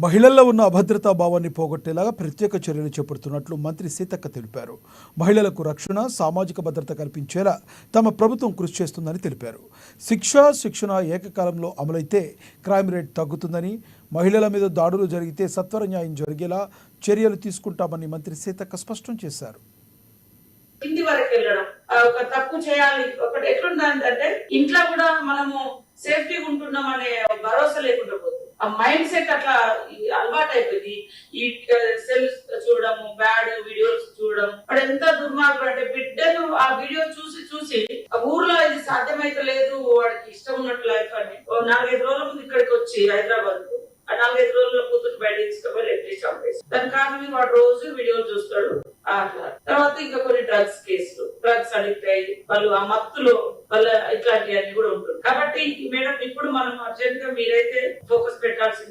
మహిళల్లో ఉన్న అభద్రతా భావాన్ని పోగొట్టేలాగా ప్రత్యేక చర్యలు చేపడుతున్నట్లు మంత్రి సీతక్క తెలిపారు. మహిళలకు రక్షణ సామాజిక భద్రత కల్పించేలా తమ ప్రభుత్వం కృషి చేస్తుందని తెలిపారు. శిక్ష శిక్షణ ఏకకాలంలో అమలైతే క్రైమ్ రేట్ తగ్గుతుందని మహిళల మీద దాడులు జరిగితే సత్వర న్యాయం జరిగేలా చర్యలు తీసుకుంటామని మంత్రి సీతక్క స్పష్టం చేశారు. ఒక తప్పు చేయాలి. ఒకటి ఎట్లుందంటే ఇంట్లో కూడా మనము సేఫ్టీ ఉంటున్నాం అనే ఆ మైండ్ సెట్ అట్లా అలవాటు అయిపోయింది ఈ సెల్స్ చూడడం బ్యాడ్ వీడియోస్ చూడడం. వాడు ఎంత దుర్మార్గుడు అంటే బిడ్డను ఆ వీడియో చూసి చూసి ఆ ఊర్లో ఇది సాధ్యమైతే లేదు వాడికి ఇష్టం ఉన్నట్టు లైఫ్ అని. ఓ నాలుగైదు రోజుల ముందు ఇక్కడికి వచ్చి హైదరాబాద్కు ఆ నాలుగైదు రోజుల కూతురు బయట తీసుకుపోయి ఎట్లీ చంపేసి. దాని కారణం వాడు రోజు వీడియోలు చూస్తాడు. అట్లా. తర్వాత ఇంకా కొన్ని డ్రగ్స్ కేసులు. డ్రగ్స్ అడిక్ట్ అయ్యి వాళ్ళు ఆ మత్తులో వాళ్ళ ఇట్లాంటివన్నీ కూడా ఉంటుంది. కాబట్టి మేడం ఇప్పుడు మనం అర్జెంట్గా మీరైతే ఫోకస్ పెట్టాల్సింది